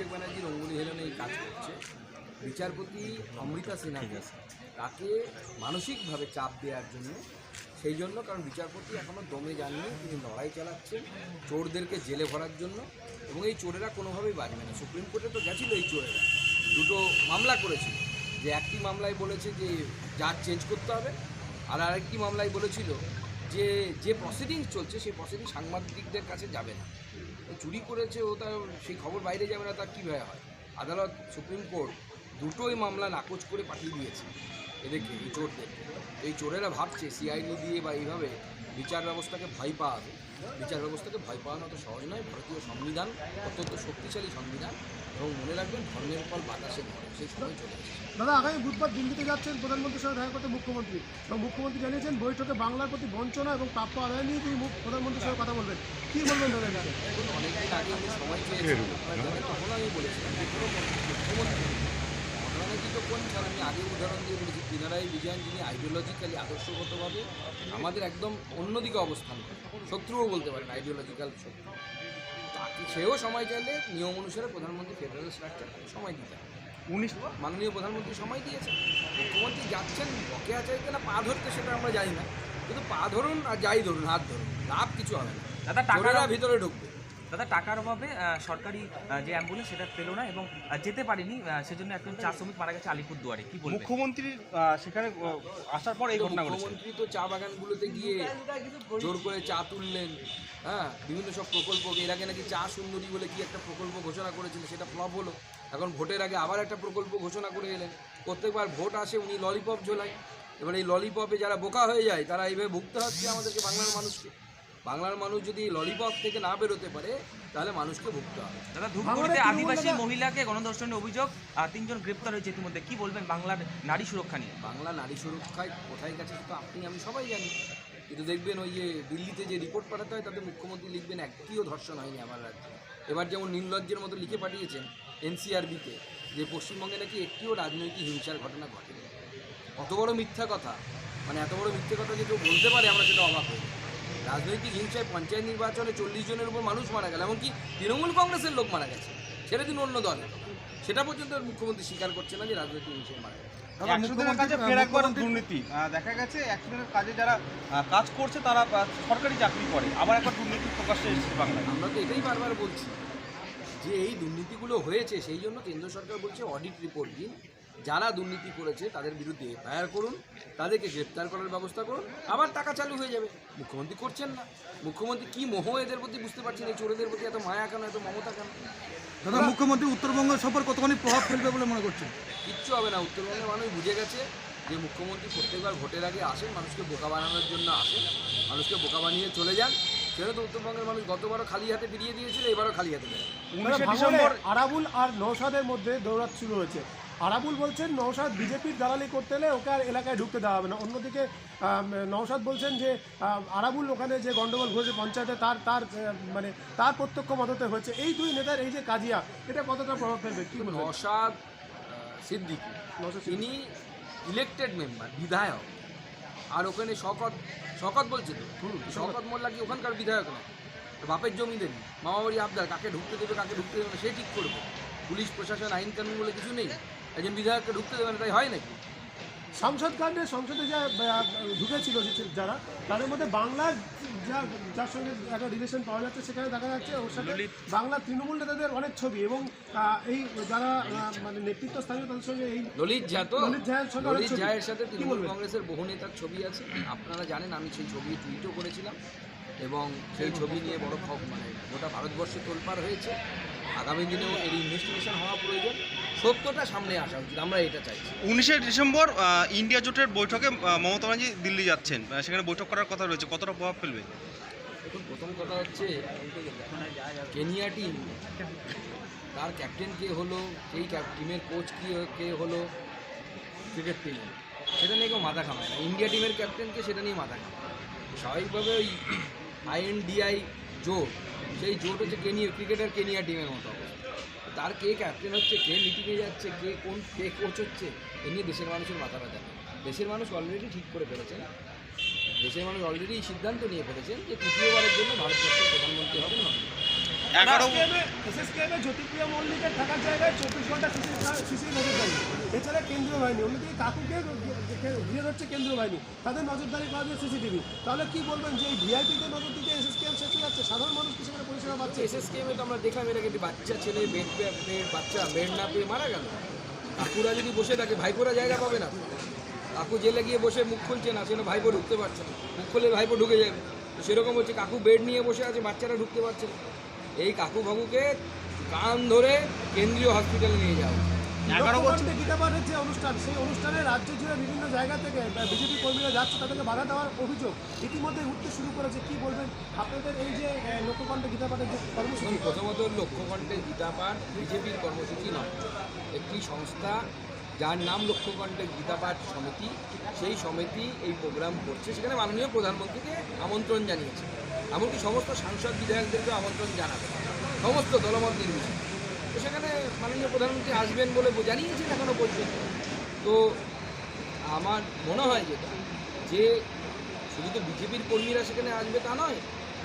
অভিষেক ব্যানার্জির অঙ্গুলি হেলনে এই কাজ করছে বিচারপতি অমৃতা সিনহাকে তাকে মানসিকভাবে চাপ দেওয়ার জন্য সেই জন্য কারণ বিচারপতি এখনও দমে যাননি তিনি লড়াই চালাচ্ছেন চোরদেরকে জেলে ভরার জন্য এবং এই চোরেরা কোনোভাবেই বাঁচবে না। সুপ্রিম কোর্টে তো গেছিল এই চোরেরা দুটো মামলা করেছিল যে একটি মামলায় বলেছে যে জাজ চেঞ্জ করতে হবে আর আরেকটি মামলায় বলেছিল যে যে প্রসিডিংস চলছে সেই প্রসিডিং সাংবাদিকদের কাছে যাবে না। চুরি করেছে, ও তার সেই খবর বাইরে যাবে না, তার কীভাবে হয়? আদালত, সুপ্রিম কোর্ট দুটোই মামলা নাকচ করে পাঠিয়ে দিয়েছে এদেরকে, এই চোরদের। এই চোরেরা ভাবছে, সিআইডি দিয়ে বা এইভাবে বিচার ব্যবস্থাকে ভয় পাওয়াবে বিচার ব্যবস্থাকে ভয় পাওয়ানো তো সহজ নয়। ভারতীয় সংবিধান অত্যন্ত শক্তিশালী সংবিধান এবং মনে রাখবেন ধর্মের ফল বাতাসে ধরে সেই সময় চলে এসেছে। দাদা আগামী বুধবার দিল্লিতে যাচ্ছেন প্রধানমন্ত্রীর সঙ্গে দেখা করতে মুখ্যমন্ত্রী। এবং মুখ্যমন্ত্রী জানিয়েছেন বৈঠকে বাংলার প্রতি বঞ্চনা এবং প্রাপ্য আদায় নিয়ে তিনি প্রধানমন্ত্রীর সঙ্গে কথা বলবেন। কী বলবেন দাদা? এখন অনেকদিন আগে সময় চেয়েছেন তখন আমি বলেছিলাম মুখ্যমন্ত্রী কোন ছাড়া আমি আগে উদাহরণ দিয়ে বলেছি পিনারাই বিজয়ন যিনি আইডিওলজিক্যালি আদর্শগতভাবে আমাদের একদম অন্যদিকে অবস্থান করেন শত্রুও বলতে পারেন আইডিওলজিক্যাল শত্রু। তাকে সেও সময় চাইলে নিয়ম অনুসারে প্রধানমন্ত্রী ফেডারেল স্ট্রাকচার সময় দিতে হবে। উনিশ মাননীয় প্রধানমন্ত্রী সময় দিয়েছেন। মুখ্যমন্ত্রী যাচ্ছেন বকেয়া চাইতে না পা ধরতে সেটা আমরা জানি না। কিন্তু পা ধরুন আর যাই ধরুন হাত ধরুন লাভ কিছু হবে না। দাদা টাকার ভিতরে ঢুকবে। দাদা টাকার অভাবে সরকারি যে অ্যাম্বুলেন্স সেটা পেল না এবং যেতে পারেনি সেজন্য একজন চা শ্রমিক মারা গেছে আলিপুর দুয়ারে কি বলবেন? মুখ্যমন্ত্রী সেখানে আসার পর এই ঘটনা মুখ্যমন্ত্রী তো চা বাগানগুলোতে গিয়ে জোর করে চা তুললেন হ্যাঁ? বিভিন্ন সব প্রকল্প এর আগে নাকি চা সুন্দরী বলে কি একটা প্রকল্প ঘোষণা করেছিলেন সেটা ফ্লপ হলো। এখন ভোটের আগে আবার একটা প্রকল্প ঘোষণা করে এলেন। প্রত্যেকবার ভোট আসে উনি ললিপপ ঝোলায়। এবার এই ললিপপে যারা বোকা হয়ে যায় তারা এইভাবে ভুগতে হচ্ছে আমাদেরকে বাংলার মানুষকে। বাংলার মানুষ যদি ললিপপ থেকে না বেরোতে পারে তাহলে মানুষকে ভুগতে হবে। দাদা ধূপগুড়িতে আদিবাসী মহিলাকে গণধর্ষণের অভিযোগ আর তিনজন গ্রেপ্তার হয়েছে ইতিমধ্যে। কি বলবেন বাংলার নারী সুরক্ষা নিয়ে? বাংলা নারী সুরক্ষায় কোথায় গেছে তো আপনি আমি সবাই জানি। কিন্তু দেখবেন ওই যে দিল্লিতে যে রিপোর্ট পাঠাতে হয় তাতে মুখ্যমন্ত্রী লিখবেন একটিও ধর্ষণ হয়নি আমার রাজ্যে। এবার যেমন নির্লজ্জের মতো লিখে পাঠিয়েছেন এনসিআরবিতে যে পশ্চিমবঙ্গে নাকি একটিও রাজনৈতিক হিংসার ঘটনা ঘটেনি। কত বড় মিথ্যা কথা। মানে এত বড় মিথ্যে কথা যে কেউ বলতে পারে আমরা সেটা অবাক হই রাজনৈতিক হিংসায় পঞ্চায়েত নির্বাচনে চল্লিশ জনের উপর মানুষ মারা গেল এমনকি তৃণমূল কংগ্রেসের লোক মারা গেছে। সেটা দিন অন্য দলে। সেটা পর্যন্ত মুখ্যমন্ত্রী স্বীকার করছে না যে রাজনৈতিক হিংসায় মারা গেছে। দুর্নীতি। দেখা গেছে একশো কাজে যারা কাজ করছে তারা সরকারি চাকরি করে। আবার একবার দুর্নীতি প্রকাশ্যে এসেছে বাংলায়। আমরা তো এটাই বারবার বলছি যে এই দুর্নীতিগুলো হয়েছে সেই জন্য কেন্দ্র সরকার বলছে অডিট রিপোর্ট দিন। যারা দুর্নীতি করেছে তাদের বিরুদ্ধে এফআইআর করুন তাদেরকে গ্রেপ্তার করার ব্যবস্থা করুন আবার টাকা চালু হয়ে যাবে। মুখ্যমন্ত্রী করছেন না। মুখ্যমন্ত্রী কি মোহ এদের প্রতি বুঝতে পারছেন এই চোরেদের প্রতি এত মায়া কেন এত মমতা কেন? দাদা মুখ্যমন্ত্রী উত্তরবঙ্গ সফর কতখানি প্রভাব ফেলবে বলে মনে করছেন? কিচ্ছু হবে না উত্তরবঙ্গের মানুষ বুঝে গেছে যে মুখ্যমন্ত্রী প্রত্যেকবার ভোটের আগে আসেন মানুষকে বোকা বানানোর জন্য আসেন মানুষকে বোকা বানিয়ে চলে যান। সেটা তো উত্তরবঙ্গের মানুষ গতবারও খালি হাতে ফিরিয়ে দিয়েছিল এবারও খালি হাতে দেয় উনিশে ডিসেম্বর আরাবুল আর নৌসাদের মধ্যে দৌড়াত শুরু হয়েছে। আরাবুল বলছেন নৌসাদ বিজেপির দালালি করতে এলে ওকে আর এলাকায় ঢুকতে দেওয়া হবে না। অন্যদিকে নৌসাদ বলছেন যে আরাবুল ওখানে যে গন্ডগোল ঘটেছে পঞ্চায়েতে তার তার মানে তার প্রত্যক্ষ মদতে হয়েছে। এই দুই নেতার এই যে কাজিয়া এটা কতটা প্রভাব ফেলবে? কি নসাদ সিদ্দিকি নওশাদ তিনি ইলেকটেড মেম্বার বিধায়ক। আর ওখানে শকত শকত বলছে তো শকত মোল্লা কি ওখানকার বিধায়ক না? বাপের জমি দেন মামা বাড়ি আবদার কাকে ঢুকতে দেবে কাকে ঢুকতে দেবে সে ঠিক করবে। পুলিশ প্রশাসন আইন কানুন বলে কিছু নেই। একজন বিধায়ককে ঢুকতে দেবে না তাই হয় নাকি সংসদ কাণ্ডে সংসদে যা ঢুকেছিল যারা তাদের মধ্যে বাংলার যা যার সঙ্গে একটা রিলেশন পাওয়া যাচ্ছে সেখানে দেখা যাচ্ছে ওর সাথে বাংলা তৃণমূল নেতাদের অনেক ছবি এবং এই যারা মানে নেতৃত্ব স্থানীয় তাদের সঙ্গে এই ললিত ঝা তো ললিত ঝায়ের সঙ্গে ললিত। ঝায়ের সাথে তৃণমূল? কংগ্রেসের বহু নেতার ছবি আছে আপনারা জানেন আমি সেই ছবি টুইটও করেছিলাম এবং সেই ছবি নিয়ে বড় খব মানে গোটা ভারতবর্ষে তোলপাড় হয়েছে আগামী দিনেও এর ইনভেস্টিগেশন হওয়া প্রয়োজন সত্যটা সামনে আসা উচিত আমরা এটা চাইছি। উনিশে ডিসেম্বর ইন্ডিয়া জোটের বৈঠকে মমতা ব্যানার্জি দিল্লি যাচ্ছেন। সেখানে বৈঠক করার কথা রয়েছে কতটা প্রভাব ফেলবে? দেখুন প্রথম কথা হচ্ছে কেনিয়া টিম তার ক্যাপ্টেন কে হলো সেই টিমের কোচ কি কে হলো ক্রিকেট টিমে সেটা নিয়ে কেউ মাথা খামায় না। ইন্ডিয়া টিমের ক্যাপ্টেনকে সেটা নিয়ে মাথা খামায় স্বাভাবিকভাবে ওই আইএনডিআই জোট সেই জোট হচ্ছে কেনিয়া ক্রিকেটের কেনিয়া টিমের মতো তার কে ক্যাপ্টেন হচ্ছে, কে মিটিংয়ে যাচ্ছে, কে কোন, কে কোচ হচ্ছে, এ নিয়ে দেশের মানুষের মাথা ব্যথা দেশের মানুষ অলরেডি ঠিক করে ফেলেছেন দেশের মানুষ অলরেডি সিদ্ধান্ত নিয়ে ফেলেছেন যে তৃতীয়বারের জন্য ভারতবর্ষের প্রধানমন্ত্রী হবেন নরেন্দ্র। এগারো এসএসকেএম জ্যোতিপ্রিয়া মল্লিকের থাকার জায়গায় চব্বিশ ঘণ্টা সিসির নজরদারি এছাড়া কেন্দ্রীয় বাহিনী অন্যদিকে কাকুকে ঘিরে ধরছে কেন্দ্রীয় বাহিনী তাদের নজরদারি করা যায় সিসিটিভি। তাহলে কি বলবেন যে এই ভিআইপিতে নজর দিতে এসএসকেএম শেষ হয়ে যাচ্ছে? সাধারণ মানুষ কি সেখানে পরিষেবা পাচ্ছে? এসএসকেএমে তো আমরা দেখলাম আগে একটি বাচ্চা ছেলে বেড বাচ্চা বেড না পেয়ে মারা গেল। কাকুরা যদি বসে থাকে ভাইপোরা জায়গা পাবে না। কাকু জেলে গিয়ে বসে মুখ খুলছে না সেজন্য ভাইপো ঢুকতে পারছে না। মুখ খুললে ভাইপো ঢুকে যাবে সেরকম হচ্ছে কাকু বেড নিয়ে বসে আছে বাচ্চারা ঢুকতে পারছে না। এই কাকু বাবুকে কান ধরে কেন্দ্রীয় হসপিটালে নিয়ে যাওয়া যে অনুষ্ঠান। সেই অনুষ্ঠানে রাজ্য জুড়ে বিভিন্ন জায়গা থেকে বিজেপি কর্মীরা যাচ্ছে তাদেরকে বাধা দেওয়ার অভিযোগ ইতিমধ্যে উঠতে শুরু করেছে। কি বলবেন আপনাদের এই যে লক্ষ্যকণ্ঠে গীতাপাঠের যে কর্মসূচি? প্রথমত লক্ষ্যকণ্ঠে গীতাপাঠ বিজেপির কর্মসূচি নয়। একটি সংস্থা যার নাম লক্ষ্যকণ্ঠে গীতাপাঠ সমিতি সেই সমিতি এই প্রোগ্রাম করছে। সেখানে মাননীয় প্রধানমন্ত্রীকে আমন্ত্রণ জানিয়েছে। এমনকি সমস্ত সাংসদ বিধায়কদেরকেও আমন্ত্রণ জানাবে। সমস্ত দলমত নির্বিশেষে। তো সেখানে মাননীয় প্রধানমন্ত্রী আসবেন বলে জানিয়েছেন এখনও পর্যন্ত। তো আমার মনে হয় যেটা, যে শুধু তো বিজেপির কর্মীরা সেখানে আসবে তা নয়,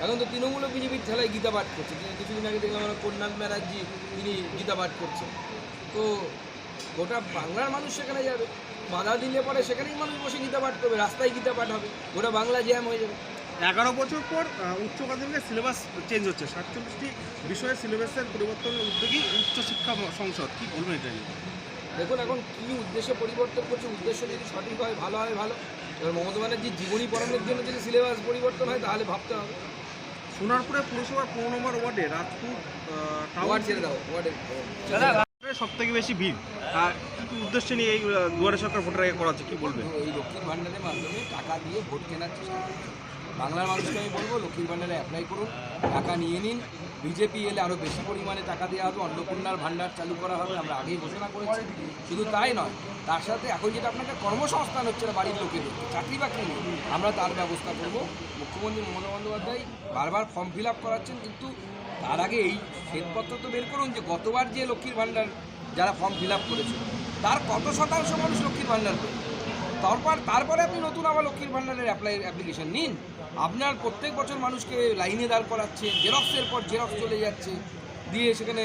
এখন তো তৃণমূলও বিজেপির ঠেলায় গীতা পাঠ করছে। কিছুদিন আগে দেখলাম আমরা কন্যান ব্যানার্জি তিনি গীতা পাঠ করছেন। তো গোটা বাংলার মানুষ সেখানে যাবে। বাধা দিলে পরে সেখানেই মানুষ বসে গীতা পাঠ করবে, রাস্তায় গীতা পাঠ হবে। গোটা বাংলা জ্যাম হয়ে যাবে। এগারো বছর পর উচ্চ মাধ্যমিকের সিলেবাস চেঞ্জ হচ্ছে। সাতচল্লিশটি বিষয়ে সিলেবাসের পরিবর্তনের উদ্যোগী উচ্চশিক্ষা সংসদ। কি বলবেন এটা নিয়ে? দেখুন এখন কী উদ্দেশ্যে পরিবর্তন করছে উদ্দেশ্য যদি সঠিক হয় ভালো হয় ভালো। এবার মমতা ব্যানার্জির জীবনী পড়ানোর জন্য যদি সিলেবাস পরিবর্তন হয় তাহলে ভাবতে হবে। সোনারপুরে পুরসভার পনেরো নম্বর ওয়ার্ডে রাজপুর ওয়ার্ড ছেড়ে দাও ওয়ার্ডের সব থেকে বেশি ভিড়। আর উদ্দেশ্যে নিয়ে এই দুয়ারে সরকার ভোটার আগে করা হচ্ছে কি বলবেন? তো এই লক্ষ্মীর ভাণ্ডারের মাধ্যমে টাকা দিয়ে ভোট কেনার চেষ্টা বাংলার মানুষকে আমি বলব, লক্ষ্মীর ভাণ্ডারে অ্যাপ্লাই করুন, টাকা নিয়ে নিন। বিজেপি এলে আরও বেশি পরিমাণে টাকা দেওয়া হবে, অন্নপূর্ণার ভাণ্ডার চালু করা হবে, আমরা আগেই ঘোষণা করেছি। শুধু তাই নয়, তার সাথে এখন যেটা আপনাকে কর্মসংস্থান হচ্ছে না বাড়ির লোকেদের, চাকরি বাকরি নেই আমরা তার ব্যবস্থা করব। মুখ্যমন্ত্রী মমতা বন্দ্যোপাধ্যায় বারবার ফর্ম ফিল আপ করাচ্ছেন, কিন্তু তার আগে এই শ্বেতপত্র তো বের করুন যে গতবার যে লক্ষ্মীর ভাণ্ডার যারা ফর্ম ফিল আপ করেছে তার কত শতাংশ মানুষ লক্ষ্মীর ভাণ্ডার পেয়েছে? তারপর তারপরে আপনি নতুন আবার লক্ষ্মীর ভাণ্ডারের অ্যাপ্লাই অ্যাপ্লিকেশন নিন। আপনার প্রত্যেক বছর মানুষকে লাইনে দাঁড় করাচ্ছে, জেরক্সের পর জেরক্স চলে যাচ্ছে, দিয়ে সেখানে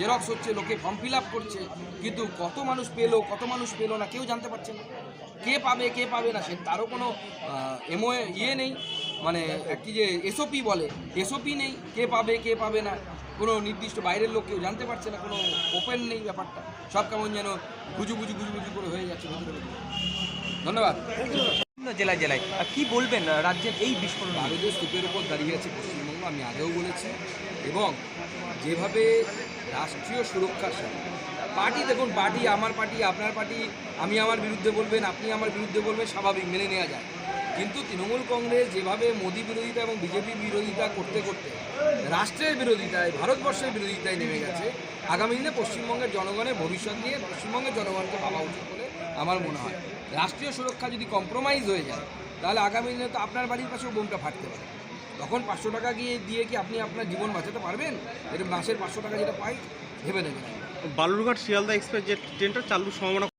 জেরক্স হচ্ছে, লোকে ফর্ম ফিল করছে, কিন্তু কত মানুষ পেল, কত মানুষ পেল না, কেউ জানতে পারছে না। কে পাবে কে পাবে না, সে তারও কোনো এমও ইয়ে নেই। মানে একটি যে এসওপি বলে এসওপি নেই, কে পাবে কে পাবে না, কোনো নির্দিষ্ট বাইরের লোক কেউ জানতে পারছে না, কোনো ওপেন নেই ব্যাপারটা। সব কেমন যেন গুজু গুজু গুজু গুজু করে হয়ে যাচ্ছে। ধন্যবাদ। জেলায় জেলায়। কি বলবেন রাজ্যের এই বিস্ফোরণ? ভারতীয় স্তূপের উপর দাঁড়িয়ে আছে পশ্চিমবঙ্গ, আমি আগেও বলেছি। এবং যেভাবে রাষ্ট্রীয় সুরক্ষার সাথে পার্টি দেখুন, পার্টি আমার পার্টি, আপনার পার্টি, আমি আমার বিরুদ্ধে বলবেন, আপনি আমার বিরুদ্ধে বলবেন, স্বাভাবিক, মেনে নেওয়া যায়। কিন্তু তৃণমূল কংগ্রেস যেভাবে মোদী বিরোধিতা এবং বিজেপির বিরোধিতা করতে করতে রাষ্ট্রের বিরোধিতায়, ভারতবর্ষের বিরোধিতায় নেমে গেছে, আগামী দিনে পশ্চিমবঙ্গের জনগণের ভবিষ্যৎ নিয়ে পশ্চিমবঙ্গের জনগণকে ভাবা উচিত বলে আমার মনে হয়। রাষ্ট্রীয় সুরক্ষা যদি কম্প্রোমাইজ হয়ে যায়, তাহলে আগামী দিনে তো আপনার বাড়ির পাশেও বোমটা ফাটতে পারে। তখন পাঁচশো টাকা গিয়ে দিয়ে কি আপনি আপনার জীবন বাঁচাতে পারবেন? এটা মাসের পাঁচশো টাকা যেটা পাই, ভেবে নেবেন বালুরঘাট শিয়ালদা এক্সপ্রেস যে ট্রেনটা চালুর সম্ভাবনা